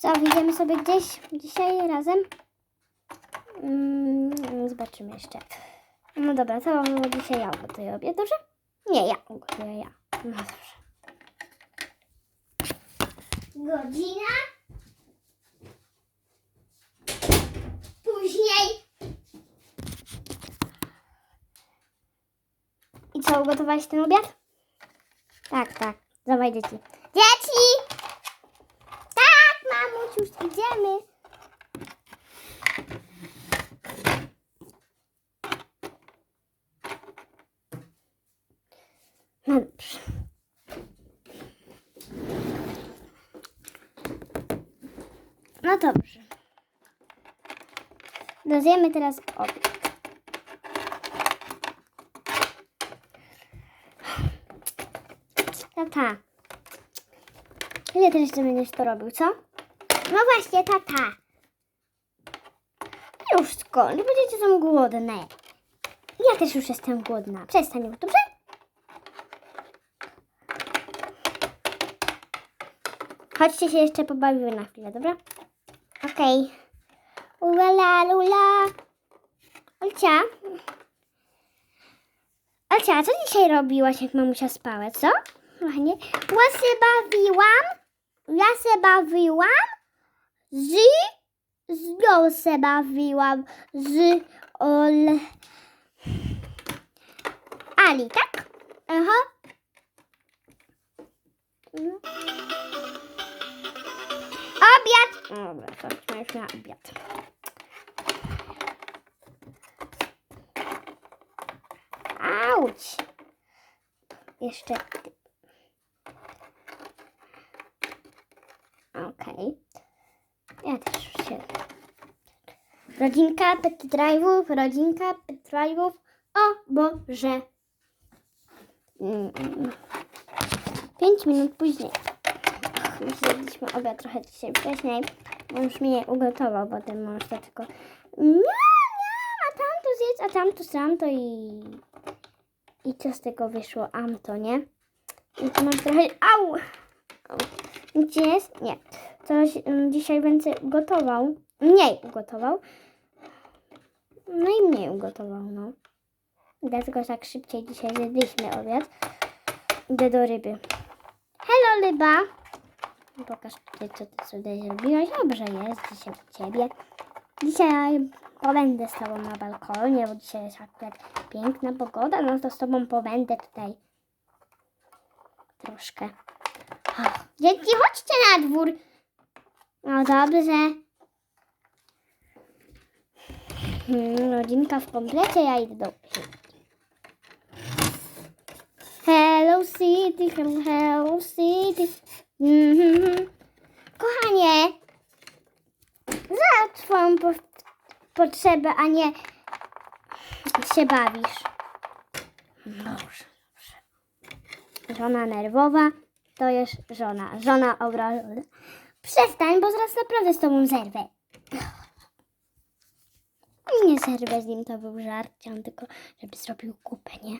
Co, wyjdziemy sobie gdzieś dzisiaj razem? Mm, zobaczymy jeszcze. No dobra, to dzisiaj ja ugotuję obiad, dobrze? Nie, ja ugotuję ja. No dobrze. Godzina. Później. I co, ugotowałeś ten obiad? Tak, tak. Dawaj dzieci. Dzieci! Tak, mamuś, już idziemy. No dobrze. No dobrze. Dozjemy teraz obiad. Tata. Ile ty jeszcze będziesz to robił, co? No właśnie, tata. Już skąd? Będziecie są głodne. Ja też już jestem głodna. Przestań dobrze? Chodźcie się jeszcze pobawimy na chwilę, dobra? Okej. Ula lula. Olcia. Olcia, co dzisiaj robiłaś, jak mamusia spała, co? Kochanie. Ja się bawiłam. Ja się bawiłam. Z... Z nią się bawiłam. Z... Ol... Ali, tak? Aha. Obiad! Dobra, chodźmy już na obiad. Auć! Jeszcze. Okej. Ja też się. Rodzinka pet drive'ów, rodzinka pet drive'ów. O Boże. Mm, mm. Pięć minut później. My zjedliśmy obiad trochę dzisiaj wcześniej. już mnie ugotował, bo ten mąż to tylko nie, nie, a tamto zjedz, a tamto samto i i co z tego wyszło? Amto, nie? I tu mam trochę... Au! Au. Gdzie jest? Nie. Coś mm, dzisiaj więcej ugotował. Mniej ugotował. No i mniej ugotował, no. Dlatego tak szybciej dzisiaj zjedliśmy obiad. Idę do ryby. Hello, ryba! Pokaż tutaj, co ty sobie zrobiłaś. Dobrze jest dzisiaj u ciebie. Dzisiaj pobędę z tobą na balkonie, bo dzisiaj jest akurat piękna pogoda, no to z tobą pobędę tutaj troszkę. O, dzieci, chodźcie na dwór. No dobrze. Hmm, rodzinka w komplecie, ja idę do Hello City, hello, City. Mhm. Kochanie, potrzebę, a nie się bawisz. Dobrze, dobrze. Żona nerwowa to jest żona. Żona obrażona. Przestań, bo zaraz naprawdę z tobą zerwę. Nie zerwę z nim, to był żart. Chciałam tylko, żeby zrobił kupę, nie?